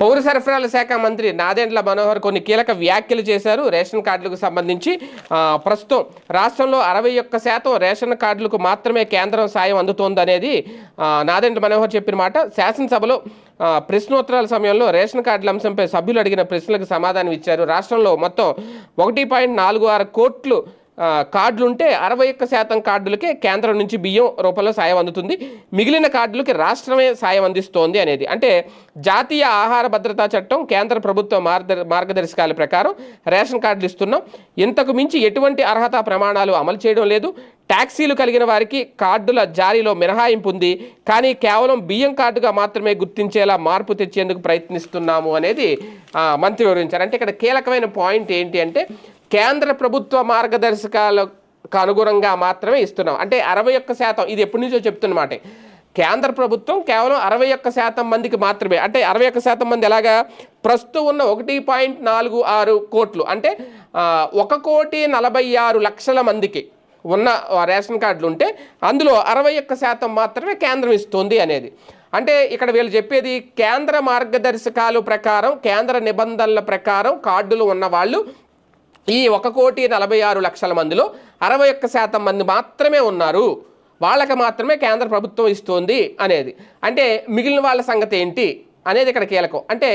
పౌర సరఫరాల శాఖ మంత్రి నాదెండ్ల మనోహర్ కొన్ని కీలక వ్యాఖ్యలు చేశారు. రేషన్ కార్డులకు సంబంధించి ప్రస్తుతం రాష్ట్రంలో అరవై ఒక్క శాతం రేషన్ కార్డులకు మాత్రమే కేంద్రం సాయం అందుతోందనేది నాదెండ్ల మనోహర్ చెప్పిన మాట. శాసనసభలో ప్రశ్నోత్తరాల సమయంలో రేషన్ కార్డుల అంశంపై సభ్యులు అడిగిన ప్రశ్నలకు సమాధానం ఇచ్చారు. రాష్ట్రంలో మొత్తం ఒకటి పాయింట్ నాలుగు ఆరు కోట్లు కార్డులుంటే అరవై ఒక్క శాతం కార్డులకే కేంద్రం నుంచి బియ్యం రూపంలో సాయం అందుతుంది. మిగిలిన కార్డులకి రాష్ట్రమే సాయం అందిస్తోంది అనేది. అంటే జాతీయ ఆహార భద్రతా చట్టం కేంద్ర ప్రభుత్వ మార్గ మార్గదర్శకాల ప్రకారం రేషన్ కార్డులు ఇస్తున్నాం. ఇంతకు మించి ఎటువంటి అర్హత ప్రమాణాలు అమలు చేయడం లేదు. ట్యాక్సీలు కలిగిన వారికి కార్డుల జారీలో మినహాయింపు ఉంది. కానీ కేవలం బియ్యం కార్డుగా మాత్రమే గుర్తించేలా మార్పు తెచ్చేందుకు ప్రయత్నిస్తున్నాము అనేది మంత్రి వివరించారు. అంటే ఇక్కడ కీలకమైన పాయింట్ ఏంటి అంటే కేంద్ర ప్రభుత్వ మార్గదర్శకాలకు అనుగుణంగా మాత్రమే ఇస్తున్నాం. అంటే అరవై ఒక్క శాతం ఇది ఎప్పటి నుంచో చెప్తున్నమాట కేంద్ర ప్రభుత్వం కేవలం అరవై ఒక్క శాతం మందికి మాత్రమే. అంటే అరవై ఒక్క శాతం మంది ఎలాగా? ప్రస్తుతం ఉన్న ఒకటి పాయింట్ నాలుగు ఆరు కోట్లు. అంటే ఒక కోటి నలభై ఆరు లక్షల మందికి ఉన్న రేషన్ కార్డులు ఉంటే అందులో అరవై ఒక్క శాతం మాత్రమే కేంద్రం ఇస్తుంది అనేది. అంటే ఇక్కడ వీళ్ళు చెప్పేది కేంద్ర మార్గదర్శకాలు ప్రకారం కేంద్ర నిబంధనల ప్రకారం కార్డులు ఉన్న వాళ్ళు ఈ ఒక కోటి నలభై ఆరు లక్షల మందిలో అరవై ఒక్క శాతం మంది మాత్రమే ఉన్నారు. వాళ్ళకి మాత్రమే కేంద్ర ప్రభుత్వం ఇస్తోంది అనేది. అంటే మిగిలిన వాళ్ళ సంగతి ఏంటి? అనేది ఇక్కడ కీలకం. అంటే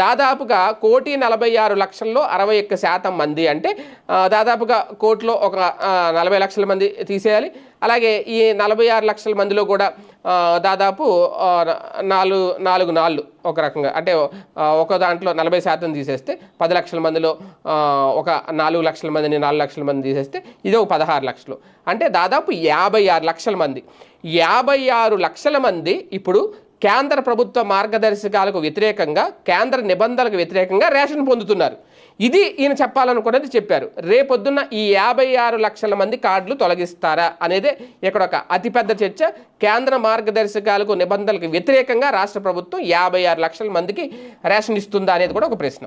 దాదాపుగా కోటి నలభై ఆరు లక్షల్లో అరవై ఒక్క శాతం మంది అంటే దాదాపుగా కోటిలో ఒక నలభై లక్షల మంది తీసేయాలి. అలాగే ఈ నలభై ఆరు లక్షల మందిలో కూడా దాదాపు నాలుగు నాలుగు నాళ్ళు ఒక రకంగా అంటే ఒక దాంట్లో నలభై శాతం తీసేస్తే పది లక్షల మందిలో ఒక నాలుగు లక్షల మందిని నాలుగు లక్షల మంది తీసేస్తే ఇది ఒక పదహారు లక్షలు. అంటే దాదాపు యాభై ఆరు లక్షల మంది. యాభై ఆరు లక్షల మంది ఇప్పుడు కేంద్ర ప్రభుత్వ మార్గదర్శకాలకు వ్యతిరేకంగా కేంద్ర నిబంధనలకు వ్యతిరేకంగా రేషన్ పొందుతున్నారు. ఇది ఈయన చెప్పాలనుకున్నది చెప్పారు. రేపొద్దున్న ఈ యాభై ఆరు లక్షల మంది కార్డులు తొలగిస్తారా అనేది ఇక్కడ ఒక అతిపెద్ద చర్చ. కేంద్ర మార్గదర్శకాలకు నిబంధనలకు వ్యతిరేకంగా రాష్ట్ర ప్రభుత్వం యాభై ఆరు లక్షల మందికి రేషన్ ఇస్తుందా అనేది కూడా ఒక ప్రశ్న.